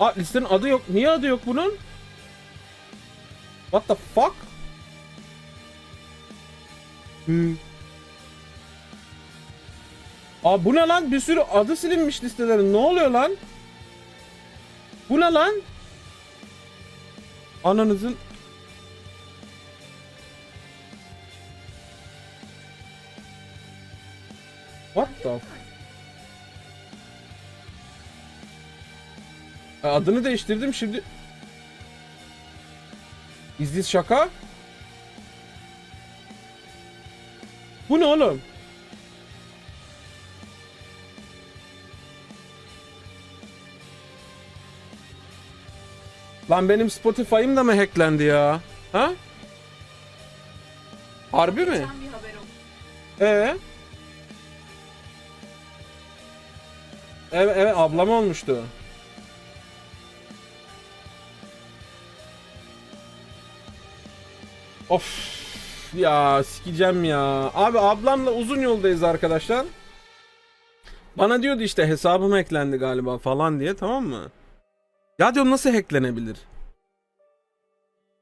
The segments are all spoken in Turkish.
Aa listenin adı yok. Niye adı yok bunun? What the fuck? Hmm. Aa bu ne lan? Bir sürü adı silinmiş listelerin. Ne oluyor lan? Bu ne lan? Ananızın What the Adını değiştirdim şimdi. Is this şaka? Bu ne oğlum? Lan benim Spotify'ım da mı hacklendi ya? Ha? Harbi mi? Geçen. Ee? Evet evet ablam olmuştu. Of ya sikeceğim ya. Abi ablamla uzun yoldayız arkadaşlar. Bana diyordu işte hesabım hacklendi galiba falan diye tamam mı? Ya diyorum nasıl hacklenebilir?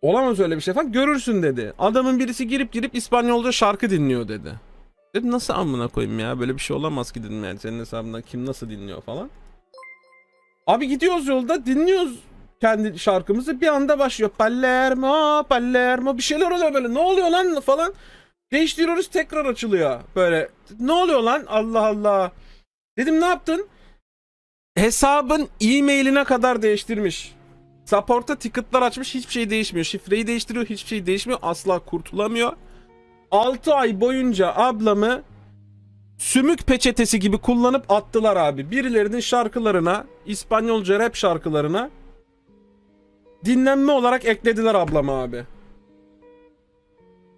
Olamaz öyle bir şey falan. Görürsün dedi. Adamın birisi girip girip İspanyolca şarkı dinliyor dedi. Dedim nasıl amına koyayım ya böyle bir şey olamaz ki dedim yani senin hesabından kim nasıl dinliyor falan. Abi gidiyoruz yolda dinliyoruz kendi şarkımızı bir anda başlıyor. Palermo, Palermo bir şeyler oluyor böyle ne oluyor lan falan. Değiştiriyoruz tekrar açılıyor böyle. Ne oluyor lan Allah Allah. Dedim ne yaptın? Hesabın e-mailine kadar değiştirmiş. Support'a ticket'lar açmış hiçbir şey değişmiyor. Şifreyi değiştiriyor hiçbir şey değişmiyor. Asla kurtulamıyor. 6 ay boyunca ablamı sümük peçetesi gibi kullanıp attılar abi. Birilerinin şarkılarına, İspanyolca rap şarkılarına dinlenme olarak eklediler ablamı abi.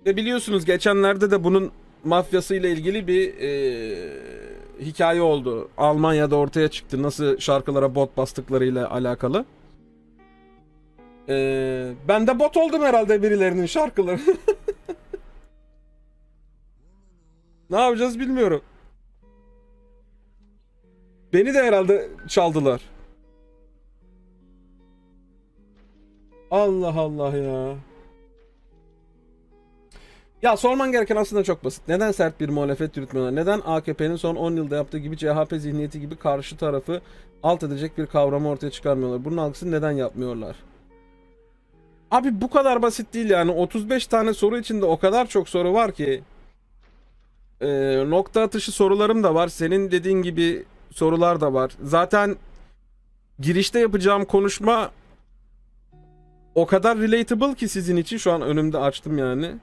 Ve biliyorsunuz geçenlerde de bunun mafyasıyla ilgili bir eee, hikaye oldu. Almanya'da ortaya çıktı nasıl şarkılara bot bastıklarıyla alakalı. Eee, ben de bot oldum herhalde birilerinin şarkıları. Ne yapacağız bilmiyorum. Beni de herhalde çaldılar. Allah Allah ya. Ya sorman gereken aslında çok basit. Neden sert bir muhalefet yürütmüyorlar? Neden AKP'nin son 10 yılda yaptığı gibi CHP zihniyeti gibi karşı tarafı alt edecek bir kavramı ortaya çıkarmıyorlar? Bunun algısını neden yapmıyorlar? Abi bu kadar basit değil yani. 35 tane soru içinde o kadar çok soru var ki. Ee, nokta atışı sorularım da var. Senin dediğin gibi sorular da var. Zaten girişte yapacağım konuşma o kadar relatable ki sizin için. Şu an önümde açtım yani.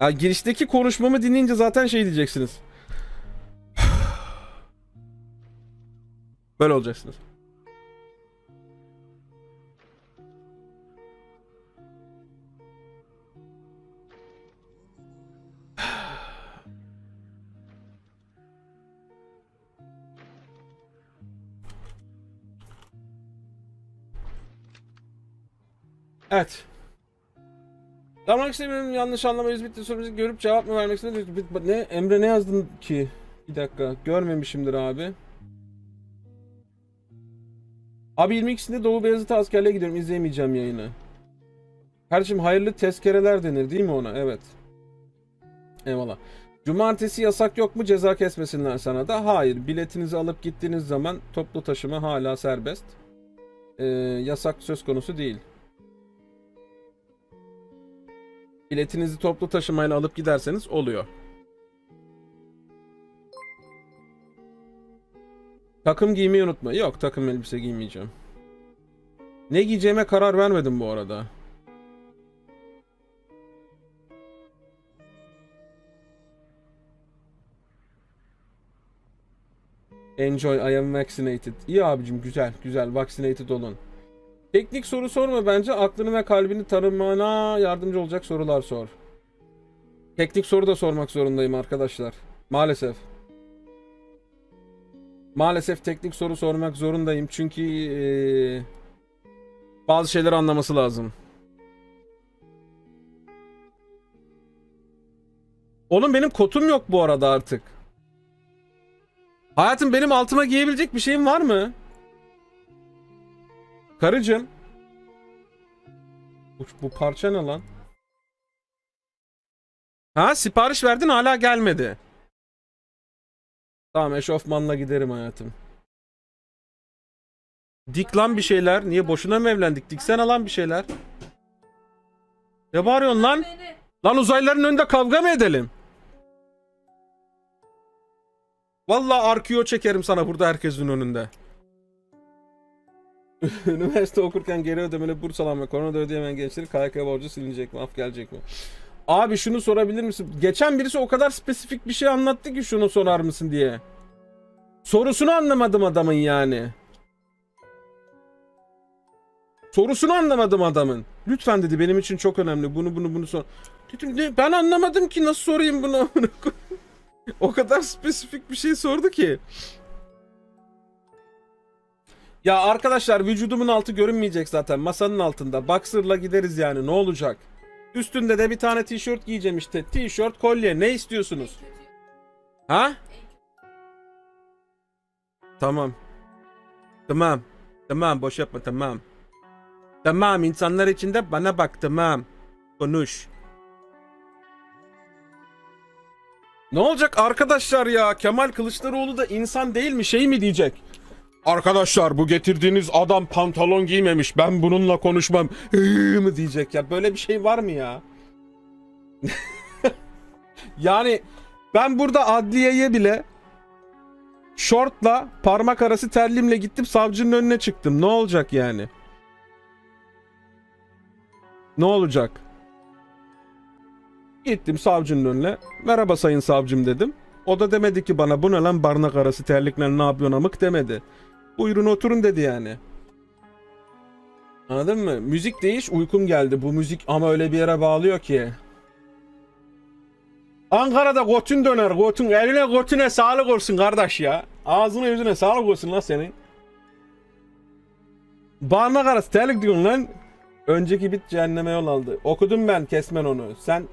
Ya girişteki konuşmamı dinleyince zaten şey diyeceksiniz. Böyle olacaksınız. Evet. Damak istemiyorum yanlış anlamayız bitti sorumuzu görüp cevap mı vermek istedim? Ne Emre ne yazdın ki? Bir dakika görmemişimdir abi. Abi 22'sinde Doğu Beyazıt askerliğe gidiyorum izleyemeyeceğim yayını. Kardeşim hayırlı tezkereler denir değil mi ona? Evet. Eyvallah. Cumartesi yasak yok mu ceza kesmesinler sana da? Hayır. Biletinizi alıp gittiğiniz zaman toplu taşıma hala serbest. Ee, yasak söz konusu değil. Biletinizi toplu taşımayla alıp giderseniz oluyor. Takım giymeyi unutma. Yok takım elbise giymeyeceğim. Ne giyeceğime karar vermedim bu arada. Enjoy, I am vaccinated. İyi abicim güzel, güzel. Vaccinated olun. Teknik soru sorma bence. Aklını ve kalbini tanımana yardımcı olacak sorular sor. Teknik soru da sormak zorundayım arkadaşlar. Maalesef. Maalesef teknik soru sormak zorundayım çünkü eee, bazı şeyleri anlaması lazım. Oğlum benim kotum yok bu arada artık. Hayatım benim altıma giyebilecek bir şeyim var mı? Karıcığım. Bu, bu parça ne lan? Ha sipariş verdin hala gelmedi. Tamam eşofmanla giderim hayatım. Dik lan bir şeyler. Niye boşuna mı evlendik? Diksene lan bir şeyler. Ne bağırıyorsun lan? Lan uzaylıların önünde kavga mı edelim? Vallahi arkiyo çekerim sana burada herkesin önünde. Üniversite okurken geri ödemeli burs alan ve koronada ödeyemeyen gençlerin KYK borcu silinecek mi? Af gelecek mi? Abi şunu sorabilir misin? Geçen birisi o kadar spesifik bir şey anlattı ki şunu sorar mısın diye. Sorusunu anlamadım adamın yani. Sorusunu anlamadım adamın. Lütfen dedi benim için çok önemli. Bunu bunu bunu sor. Dedim ne ben anlamadım ki nasıl sorayım bunu. o kadar spesifik bir şey sordu ki. Ya arkadaşlar vücudumun altı görünmeyecek zaten. Masanın altında. Boxer'la gideriz yani ne olacak? Üstünde de bir tane tişört giyeceğim işte. Tişört, kolye ne istiyorsunuz? Ha? Tamam. Tamam. Tamam boş yapma tamam. Tamam insanlar içinde bana bak tamam. Konuş. Ne olacak arkadaşlar ya? Kemal Kılıçdaroğlu da insan değil mi? Şey mi diyecek? Arkadaşlar bu getirdiğiniz adam pantolon giymemiş. Ben bununla konuşmam. Hı mı diyecek ya? Böyle bir şey var mı ya? yani ben burada adliyeye bile şortla parmak arası terlimle gittim savcının önüne çıktım. Ne olacak yani? Ne olacak? Gittim savcının önüne. Merhaba sayın savcım dedim. O da demedi ki bana bu ne lan barnak arası terlikle ne yapıyorsun amık demedi. Buyurun oturun dedi yani. Anladın mı? Müzik değiş uykum geldi. Bu müzik ama öyle bir yere bağlıyor ki. Ankara'da götün döner götün. Eline götüne sağlık olsun kardeş ya. Ağzına yüzüne sağlık olsun lan senin. Parmak arası terlik diyorsun lan. Önceki bit cehenneme yol aldı. Okudum ben kesmen onu. Sen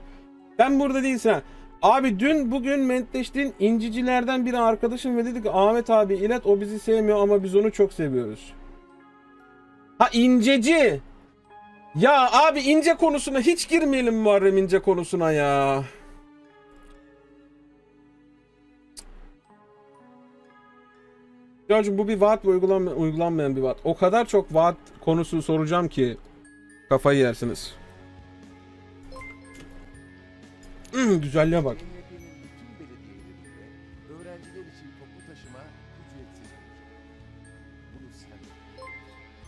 sen burada değilsin ha. Abi dün bugün mentleştiğin incicilerden biri arkadaşım ve dedi ki Ahmet abi ilet o bizi sevmiyor ama biz onu çok seviyoruz. Ha inceci. Ya abi ince konusuna hiç girmeyelim Muharrem ince konusuna ya. Hocam bu bir vaat ve uygulanma- uygulanmayan bir vaat. O kadar çok vaat konusu soracağım ki kafayı yersiniz. Güzelliğe bak.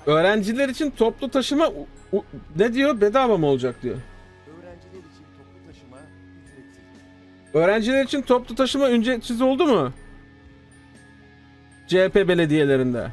Öğrenciler için toplu taşıma ne diyor? Bedava mı olacak diyor. öğrenciler için toplu taşıma ücretsiz. Öğrenciler için toplu taşıma ücretsiz oldu mu? CHP belediyelerinde.